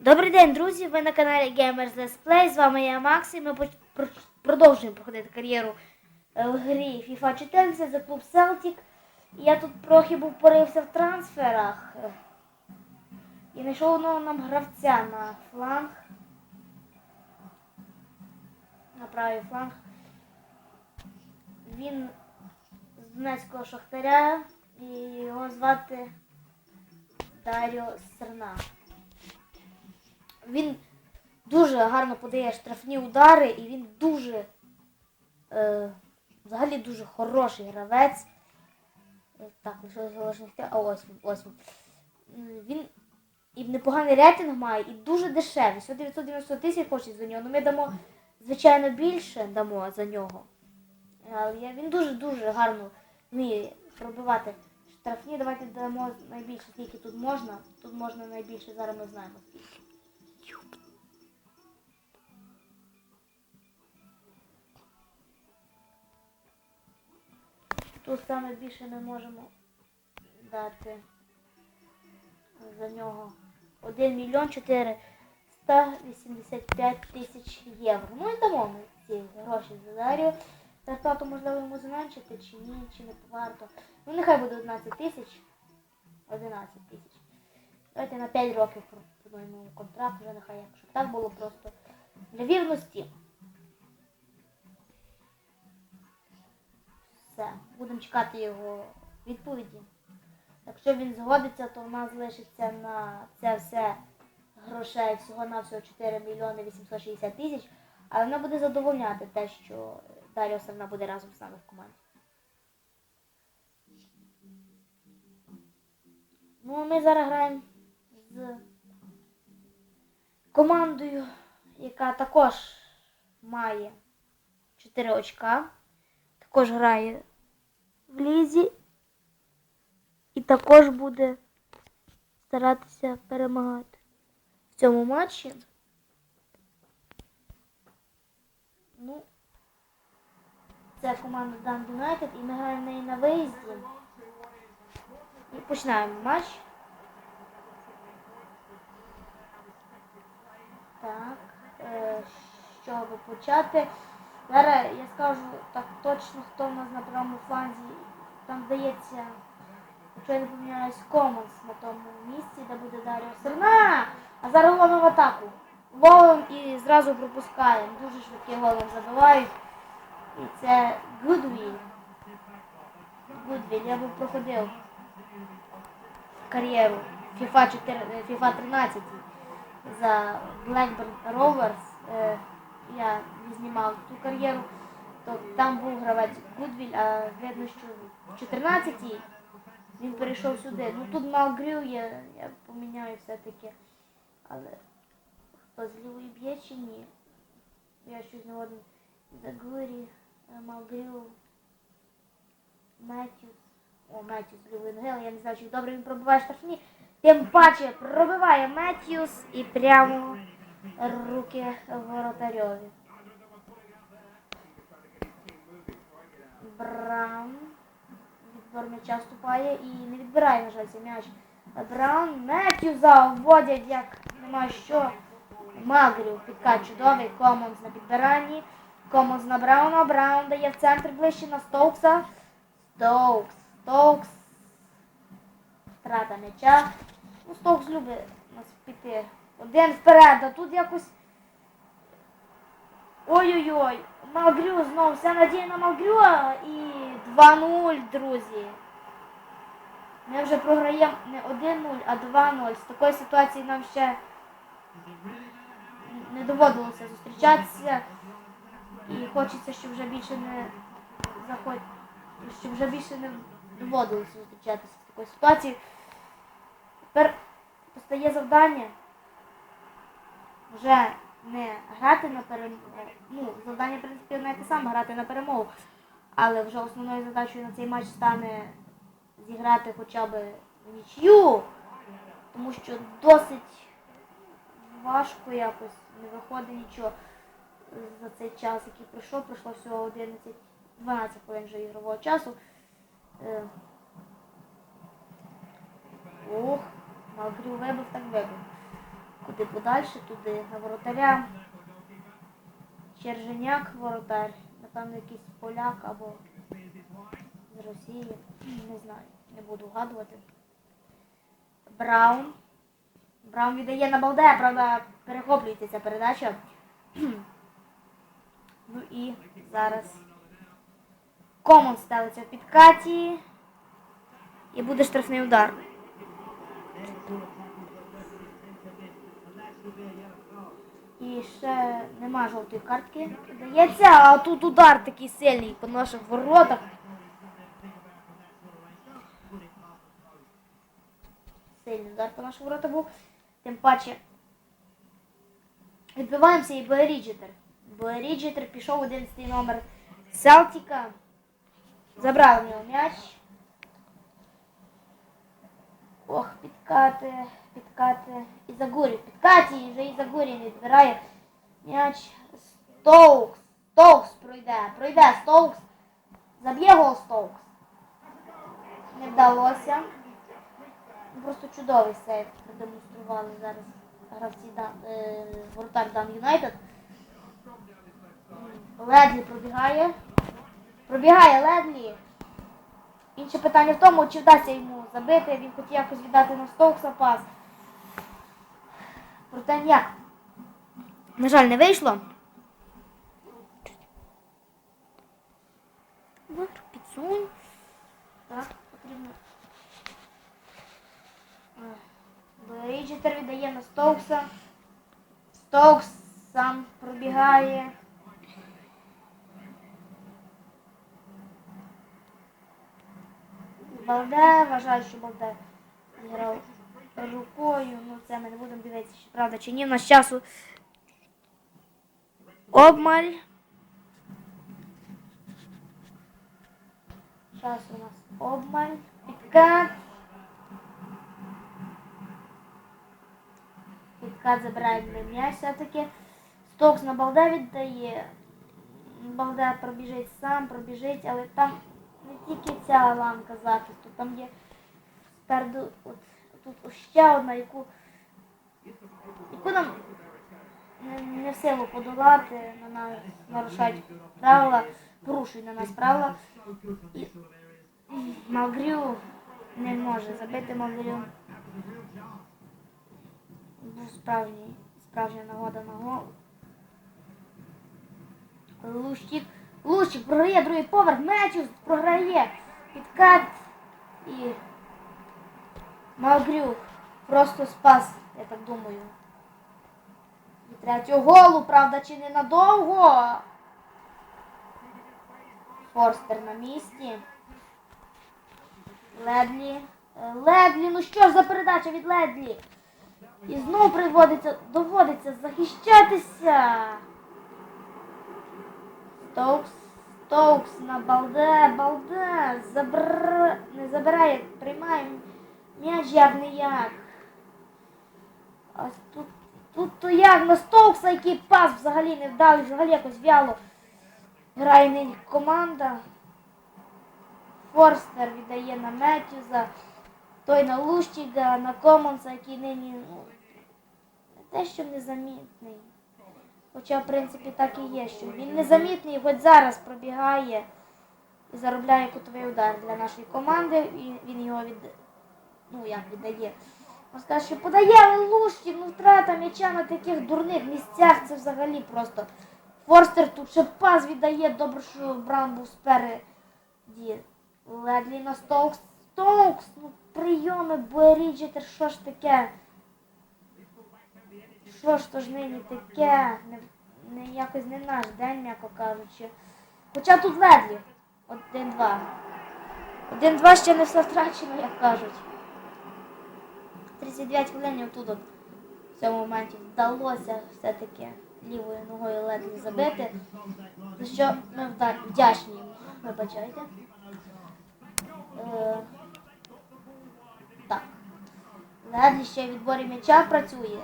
Добрий день, друзі! Ви на каналі Gamers Let's Play. З вами я Макс і ми продовжуємо проходити кар'єру е, в грі FIFA 14 за клуб Celtic. Я тут трохи був порився в трансферах. І знайшов одного нам гравця на фланг. На правий фланг. Він з Донецького Шахтаря і його звати Даріо Серна. Він дуже гарно подає штрафні удари, і він дуже, е, взагалі дуже хороший гравець. Е, Так, лишилося залишних те. А ось ось він. Він і непоганий рейтинг має, і дуже дешевий. Всього 990 тисяч хочуть за нього. Ну ми дамо, звичайно, більше дамо за нього. Але він дуже-дуже гарно вміє пробивати штрафні. Давайте дамо найбільше, скільки тут можна. Тут можна найбільше, зараз ми знаємо скільки. Тут саме більше ми можемо дати за нього 1 мільйон 485 тисяч євро. Ну і дамо ми ці гроші за Дарію. Зарплату можливо йому зменшити чи ні, чи не варто. Ну нехай буде 11 тисяч. 11 тисяч. Давайте на 5 років пропонуємо контракт, вже нехай як, щоб так було просто для вірності. Все, будемо чекати його відповіді. Якщо він згодиться, то в нас залишиться на це все грошей всього на всього 4 мільйони 860 тисяч, але воно буде задовольняти те, що Дар'я Савна буде разом з нами в команді. Ну, а ми зараз граємо з командою, яка також має 4 очка також грає в лізі і також буде старатися перемагати в цьому матчі. Ну, це команда Дан Юнайтед і ми граємо в неї на виїзді. І починаємо матч. Так, е, щоб почати. Зараз я скажу так точно, хто в нас на правому фланзі. Там здається, якщо я не помиляюсь, Комонс на тому місці, де буде Даріо Серна. А зараз ловимо в атаку. Ловим і зразу пропускаємо. Дуже швидкі голом забивають. І це Гудвіль. Гудвіль, я би проходив кар'єру FIFA 4, е, FIFA 13 за Blackburn Rovers. Я знімав ту кар'єру, то там був гравець Гудвіль, а видно, що в 14-й він перейшов сюди. Ну тут Малгрю є, я поміняю все-таки. Але хто з лівої б'є чи ні? Я щось не один. Загурі, Малгрю, Меттюс. О, з лівої я не знаю, чи добре він пробиває штрафні. Тим паче пробиває Меттюс і прямо руки воротарьові. Браун. Відбор м'яча вступає і не відбирає, на жаль, м'яч. Браун Меттюза вводять як нема що. Магрів підкат чудовий. Комонс на підбиранні. Комонс на Брауна. Браун дає в центр ближче на Стоукса. Стоукс. Стоукс. Втрата м'яча. Ну, Стоукс любить нас піти. Один вперед, а тут якось. Ой-ой-ой. Малгрю знову вся надія на Малгрю і 2-0, друзі. Ми вже програємо не 1-0, а 2-0. З такої ситуації нам ще не доводилося зустрічатися. І хочеться, щоб вже більше не заходь, щоб вже більше не доводилося зустрічатися з такої ситуації. Тепер постає завдання вже не грати на перемогу. Ну, завдання, в принципі, одне те саме грати на перемогу. Але вже основною задачею на цей матч стане зіграти хоча б нічю, тому що досить важко якось, не виходить нічого за цей час, який пройшов. Пройшло всього 11, 12 хвилин вже ігрового часу. Е, Ох, Малгрю вибив, так вибив. Туди подальше, туди на воротаря. Черженяк воротар. Напевно, якийсь поляк або з Росії. Не знаю, не буду вгадувати. Браун. Браун віддає на Балде, правда, перехоплюється ця передача. ну і зараз Комон ставиться в підкаті. І буде штрафний удар. І ще нема жовтої картки. Дається, а тут удар такий сильний по наших воротах. Сильний удар по наших воротах був. Тим паче відбиваємося і Боеріджетер. Боеріджетер пішов 11 номер Селтіка. Забрав в нього м'яч. Ох, підкати, підкати. І Загурів. Підкаті, вже і Загурів не відбирає. М'яч. Стоукс. Стоукс пройде. Пройде Стоукс. Заб'є гол Стоукс. Не вдалося. Просто чудовий сейф продемонстрували зараз гравці е, воротар Дан Юнайтед. Ледлі пробігає. Пробігає Ледлі. Інше питання в тому, чи вдасться йому забити. Він хотів якось віддати на Стоукса пас. Проте ніяк. На жаль, не вийшло. Підсунь. Так, потрібно. Ріджетер віддає на Стоукса. Стоукс сам пробігає. Балде, вважаю, що Балде зіграв рукою. Ну це ми не будемо дивитися, чи правда чи ні. У нас часу обмаль. Час у нас обмаль. Підкат. Підкат забирає м'яч все-таки. Стокс на Балде віддає. Балде пробіжить сам, пробіжить, але там не тільки ця ланка захисту, там є спереду от, тут ще одна, яку, яку нам не, в силу подолати, на нас нарушають правила, порушують на нас правила. І Малгрю не може забити Малгрю. Був справжній, справжня нагода на гол. Лущик. Лущик програє другий поверх, Мечус програє. Підкат і Малгрюк просто спас, я так думаю. Від третього голу, правда, чи не надовго. Форстер на місці. Ледлі. Ледлі, ну що ж за передача від Ледлі? І знову приводиться, доводиться захищатися. Стоукс, Стоукс на балде, балде, забр... не забирає, приймає м'яч як не як. Ось тут, тут то як на Стоукса, який пас взагалі не вдав, взагалі якось вяло грає нині команда. Форстер віддає на Меттюза, той на Лущіга, на Комонса, який нині ну, не те, що незамітний. Хоча, в принципі, так і є, що він незамітний, хоч зараз пробігає і заробляє кутовий удар для нашої команди, і він його від... ну, як віддає. Сказати, що подає, Лущик, ну втрата м'яча на таких дурних місцях, це взагалі просто. Форстер тут ще пас віддає, добре, що Браун був спереді. Ледлі на Стоукс. Стоукс, ну прийоми, Боеріджетер, що ж таке? Що ж то ж нині таке? Не, не якось не наш день, м'яко кажучи. Хоча тут Ледлі. Один-два. Один-два ще не все втрачено, як кажуть. 39 хвилин от в цьому моменті вдалося все-таки лівою ногою Ледлі забити. За що ми вдячні йому. Вибачайте. Е, так. Ледлі ще в відборі м'яча працює.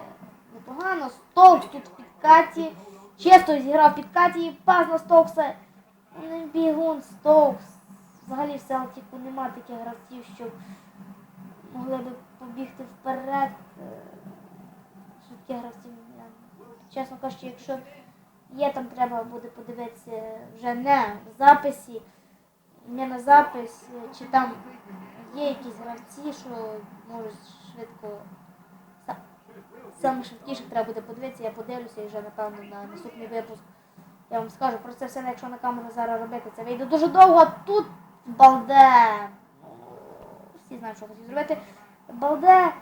Непогано. Стоукс тут в підкаті. Чисто зіграв в підкаті і пас на Стоукса. Не бігун Стоукс. Взагалі в Селтіку нема таких гравців, щоб могли би побігти вперед. е, Швидкі швидких гравців. Чесно кажучи, якщо є, там треба буде подивитися вже не в записі, не на запис, чи там є якісь гравці, що можуть швидко. Са- Саме швидкіше треба буде подивитися, я подивлюся і вже напевно на наступний випуск. Я вам скажу про це все, якщо на камеру зараз робити, це вийде дуже довго, тут балде. Ну, Всі знають, що хотів зробити. Балде.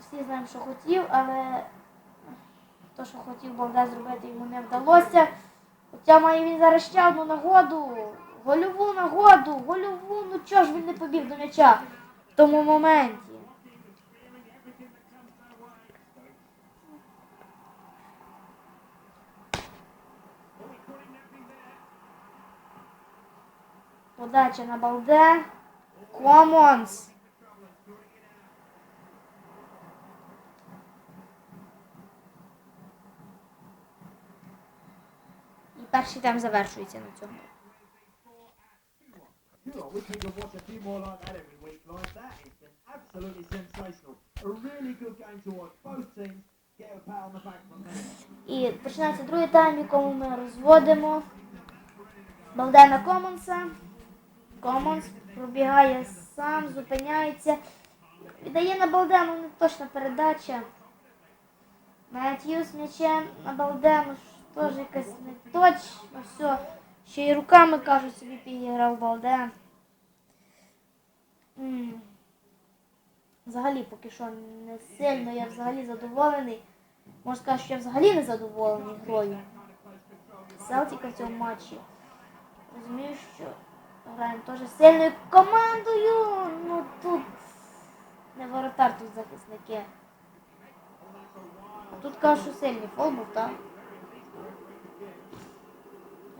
Всі знаємо, що хотів, але то, що хотів Балде зробити, йому не вдалося. Хоча має він зараз ще одну нагоду. Гольову нагоду, гольову, ну чого ж він не побіг до м'яча в тому моменті. Подача на Балде. Комонс. On the back from them. І починається другий тайм, якому ми розводимо Балдена Комонса. Комонс пробігає сам, зупиняється. Віддає на Балдену не точна передача. Меттьюс м'ячем на Балдену теж якась не точно. Все. Ще й руками кажуть собі підіграв Балден. М. Взагалі поки що не сильно, я взагалі задоволений. Можна сказати, що я взагалі не задоволений грою. Селтіка в цьому матчі. Розумію, що граємо теж сильною командою. Ну тут не воротар, тут захисники. Тут кажуть, що сильний фол був, так?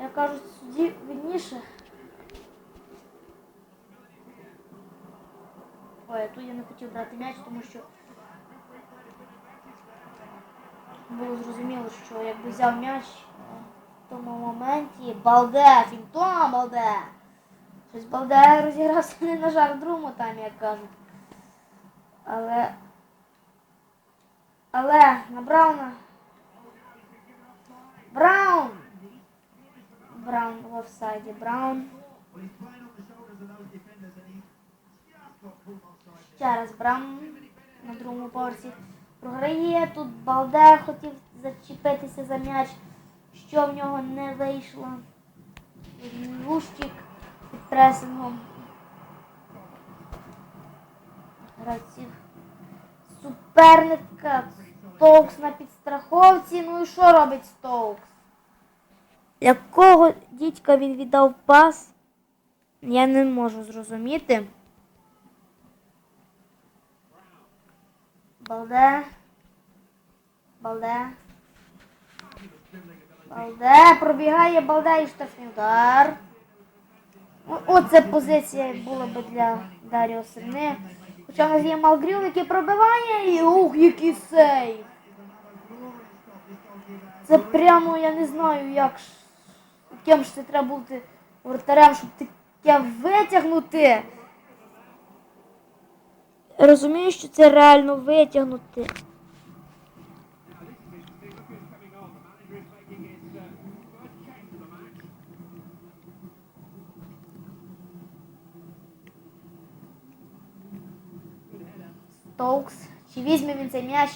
Я кажу, судді видніше. Ой, а тут я не хотів брати м'яч, тому що було зрозуміло, що якби взяв м'яч в тому моменті Балде, фінтом Балде. Щось Балде розігрався не на жар другому там, як кажуть. Але. Але на Брауна. Браун! Браун в офсайді. Браун. Ще раз Браун на другому поверсі програє. Тут Балде хотів зачепитися за м'яч, що в нього не вийшло. Лущик під пресингом. Гравців суперника. Стоукс на підстраховці. Ну і що робить Стоукс? Якого дідька він віддав пас? Я не можу зрозуміти. Балде. Балде. Балде. Пробігає Балде і штрафний удар. Оце позиція була би для Даріо Сини. Хоча в нас є Малгрюв, який пробиває і ух, який сейв. Це прямо я не знаю, як ж, ж це треба бути вратарем, щоб таке витягнути. Розумію, що це реально витягнути. Стоукс. Чи візьме він цей м'яч?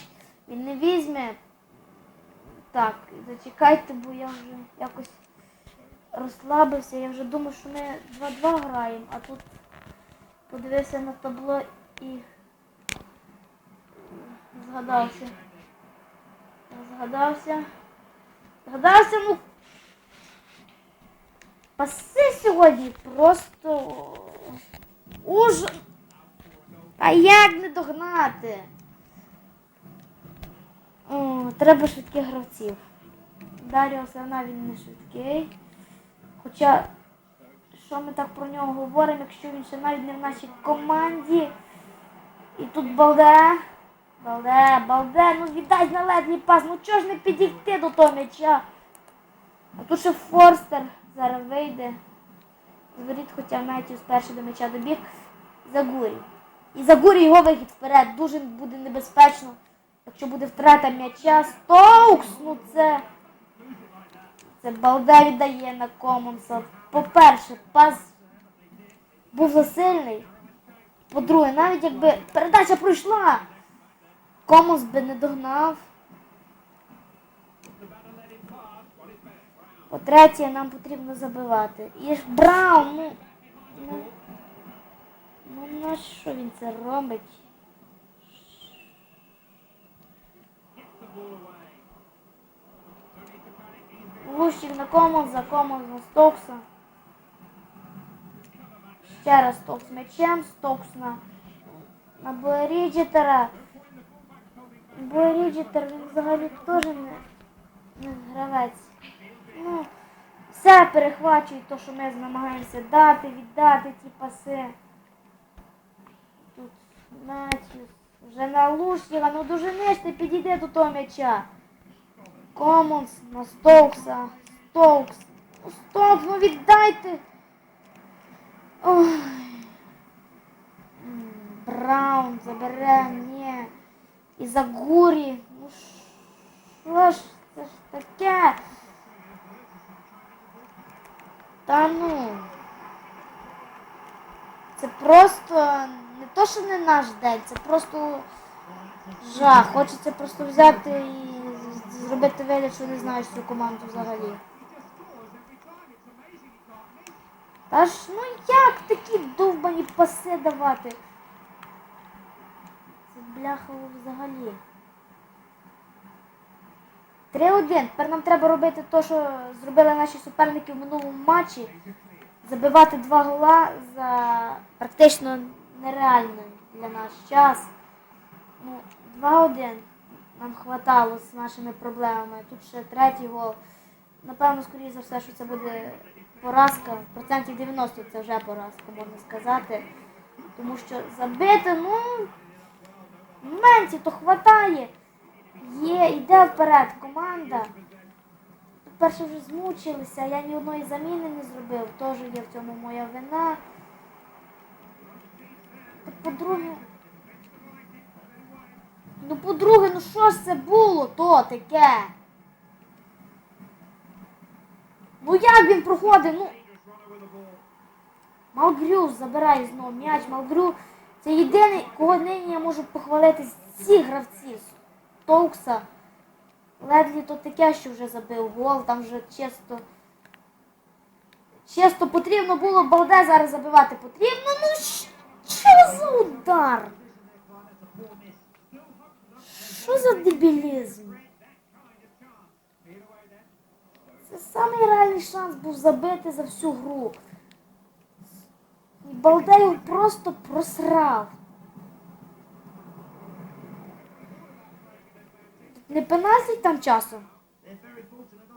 Він не візьме. Так, зачекайте, бо я вже якось розслабився. Я вже думав, що ми 2-2 граємо, а тут подивився на табло і згадався. Згадався. Згадався, ну. Паси сьогодні просто уж. А як не догнати? О, треба швидких гравців. Даріо все одно він не швидкий. Хоча, що ми так про нього говоримо, якщо він ще навіть не в нашій команді. І тут Балде. Балде, Балде, ну віддай наледний пас, ну чого ж не підійти до того м'яча? А тут ще Форстер зараз вийде. Зворіть, хоча Меттіус перший до м'яча добіг. Загурі. І Загурі його вихід вперед. Дуже буде небезпечно. Якщо буде втрата м'яча, Стоукс, ну це. Це балде віддає на Комонса. По-перше, пас був засильний. По-друге, навіть якби передача пройшла, Комонс би не догнав. По-третє, нам потрібно забивати. І ж Браун, ну. Ну, ну на що він це робить? Лущик на Комонса, Комонс на Стокса. Ще раз Стокс м'ячем, Стокс на, на Боеріджітера. Боеріджітер, він взагалі теж не, не гравець. Ну, все перехвачує те, що ми намагаємося дати, віддати ті паси. Тут Матюс. Вже на Лушніга, ну дуже нижче підійде до того м'яча. Комонс на Стоукса. Стоукс. Ну, Стоукс, ну віддайте. Ой. Браун забере, ні. І за гурі. Ну що ж це ж таке? Та ну. Це просто не то, що не наш день, це просто жах. Хочеться просто взяти і зробити вигляд, що не знаєш цю команду взагалі. Та ж ну як такі довбані паси давати? Це бляха взагалі. 3-1. Тепер нам треба робити те, що зробили наші суперники в минулому матчі. Забивати два гола за практично нереальний для нас час. Ну, 2-1 нам хватало з нашими проблемами. Тут ще третій гол. Напевно, скоріше за все, що це буде поразка. Процентів 90 це вже поразка, можна сказати. Тому що забити, ну, моментів то хватає. Є, йде вперед команда. Перше вже змучилися, я ні одної заміни не зробив, теж є в цьому моя вина. По-друге. Ну, по-друге, ну що ж це було то таке? Ну як він проходив? Ну. Малгрю забирає знову м'яч. Малгрю це єдиний, кого нині я можу похвалити з цих гравців. Тоукса. Ледлі то таке, що вже забив гол, там вже чисто. Чисто потрібно було Балде зараз забивати. Потрібно. Ну що за удар? Що за дебілізм? Це самий реальний шанс був забити за всю гру. І Балде його просто просрав. Не 15 там часу. They're very fortunate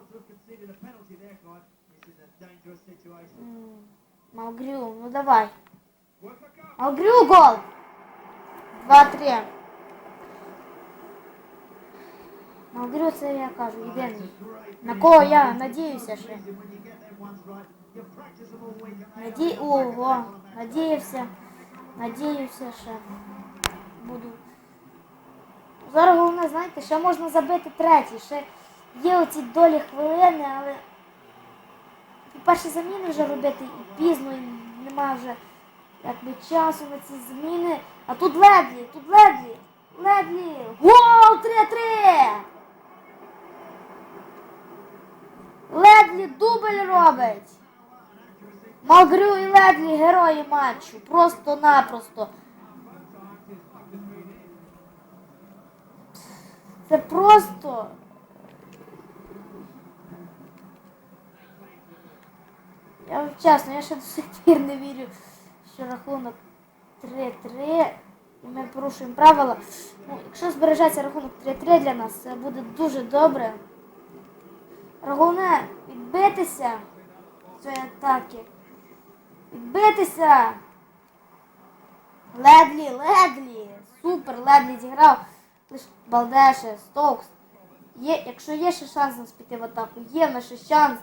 not to have Малгрю це я кажу, єдиний. На кого я надіюся ще. Наді... Ого, надіявся. Надіюся ще. Буду. Зараз головне, знаєте, ще можна забити третій. Ще є оці долі хвилини, але по-перше, заміни вже робити і пізно, і немає вже якби часу на ці зміни. А тут Ледлі, тут Ледлі, Ледлі, гол 3-3! Ледлі дубль робить. Малгрю і Ледлі герої матчу. Просто-напросто. Це просто. Я чесно, я ще до сих пір не вірю, що рахунок 3-3 і ми порушуємо правила. Ну, якщо збережеться рахунок 3-3 для нас, це буде дуже добре. Головне відбитися цієї атаки. Відбитися. Ледлі, Ледлі. Супер, Ледлі зіграв. Лиш Балдеше, Стокс. Є, якщо є ще шанс нас піти в атаку, є ще шанс.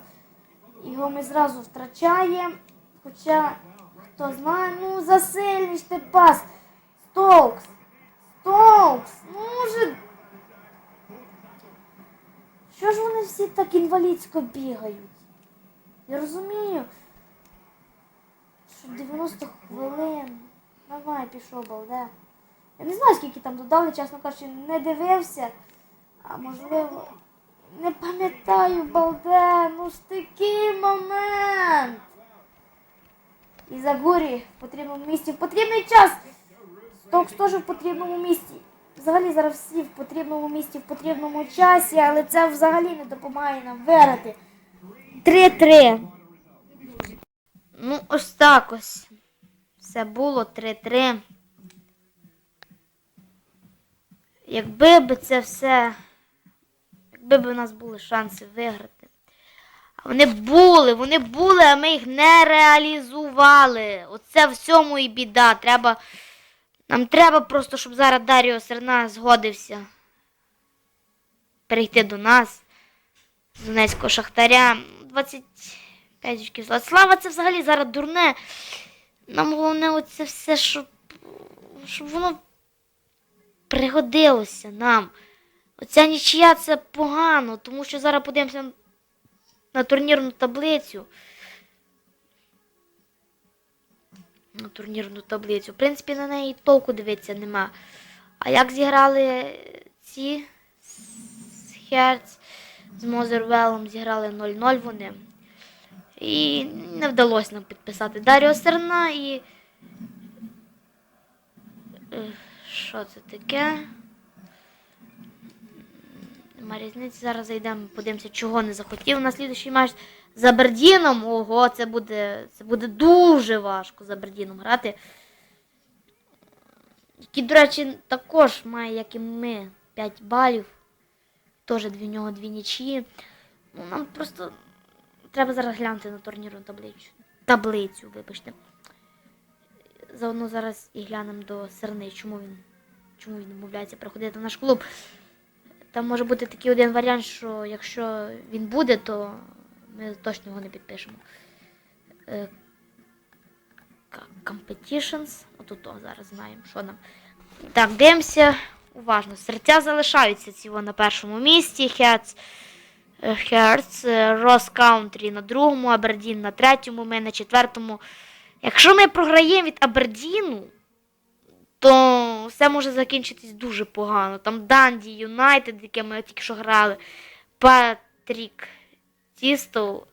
Його ми зразу втрачаємо. Хоча, хто знає, ну засильний ж ти пас. Стокс. Стокс. Ну, може, Чого ж вони всі так інвалідсько бігають? Я розумію. Що 90 хвилин. Давай, пішов, балде. Я не знаю, скільки там додали, чесно кажучи, не дивився. А можливо. Не пам'ятаю, балде, ну ж такий момент. І Загурі в потрібному місці в потрібний час. Стокс теж в потрібному місці. Взагалі зараз всі в потрібному місці, в потрібному часі, але це взагалі не допомагає нам виграти. 3-3. Ну, ось так ось. Все було 3-3. Якби б це все. Якби б у нас були шанси виграти. А вони були, вони були, а ми їх не реалізували. Оце в цьому і біда. Треба. Нам треба просто, щоб зараз Даріо Серна згодився перейти до нас з Донецького Шахтаря. 25 очків. Слава це взагалі зараз дурне. Нам головне оце все, щоб, щоб воно пригодилося нам. Оця нічия це погано, тому що зараз подивимося на турнірну таблицю. На турнірну таблицю. В принципі, на неї толку дивитися нема. А як зіграли ці з Херц з Мозервелом зіграли 0-0 вони. І не вдалося нам підписати Даріо Серна і. Е, Що це таке? Нема різниці. Зараз зайдемо, подивимося, чого не захотів. На слідуючий матч з Абердіном. Ого, це буде, це буде дуже важко з Абердіном грати. Який, до речі, також має, як і ми, 5 балів. Теж в нього дві нічі. Ну, нам просто треба зараз глянути на турнірну таблицю. Таблицю, вибачте. Заодно зараз і глянемо до Серни, чому він, чому він відмовляється приходити в наш клуб. Там може бути такий один варіант, що якщо він буде, то ми точно його не підпишемо. Е, Competitions. Отут о, зараз знаємо, що нам. Так, дивимося уважно. Серця залишаються ці на першому місці. Херц, Херц, Рос Каунтрі на другому, Абердін на третьому, ми на четвертому. Якщо ми програємо від Абердіну, то все може закінчитись дуже погано. Там Данді, Юнайтед, яке ми тільки що грали, Патрік, Тістов.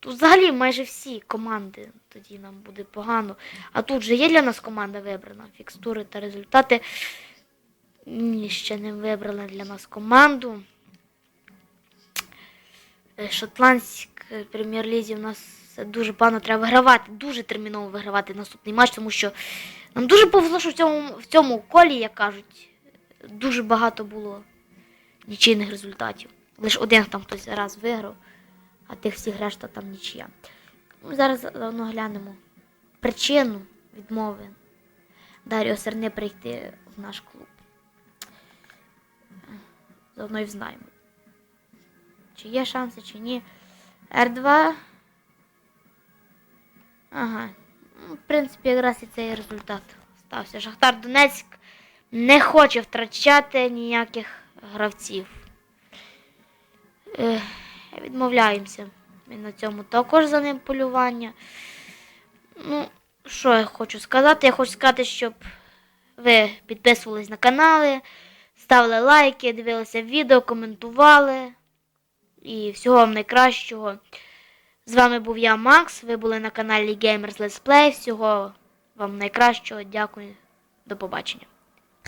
Тут взагалі майже всі команди тоді нам буде погано. А тут же є для нас команда вибрана. Фікстури та результати. Ні, ще не вибрали для нас команду. Е, Шотландській прем'єр-лізі в нас дуже погано треба вигравати. Дуже терміново вигравати наступний матч, тому що нам дуже повезло, що в цьому, в цьому колі, як кажуть, дуже багато було нічийних результатів. Лише один там хтось раз виграв, а тих всіх решта там нічия. Ну, зараз заодно глянемо причину відмови Даріо Серни прийти в наш клуб. Заодно і взнаємо. Чи є шанси, чи ні. Р2. Ага. Ну, в принципі, якраз і цей результат стався. Шахтар Донецьк не хоче втрачати ніяких гравців. Ех, відмовляємося. Ми на цьому також за ним полювання. Ну, що я хочу сказати? Я хочу сказати, щоб ви підписувались на канали, ставили лайки, дивилися відео, коментували. І всього вам найкращого. З вами був я, Макс. Ви були на каналі Gamers Let's Play. Всього вам найкращого. Дякую. До побачення.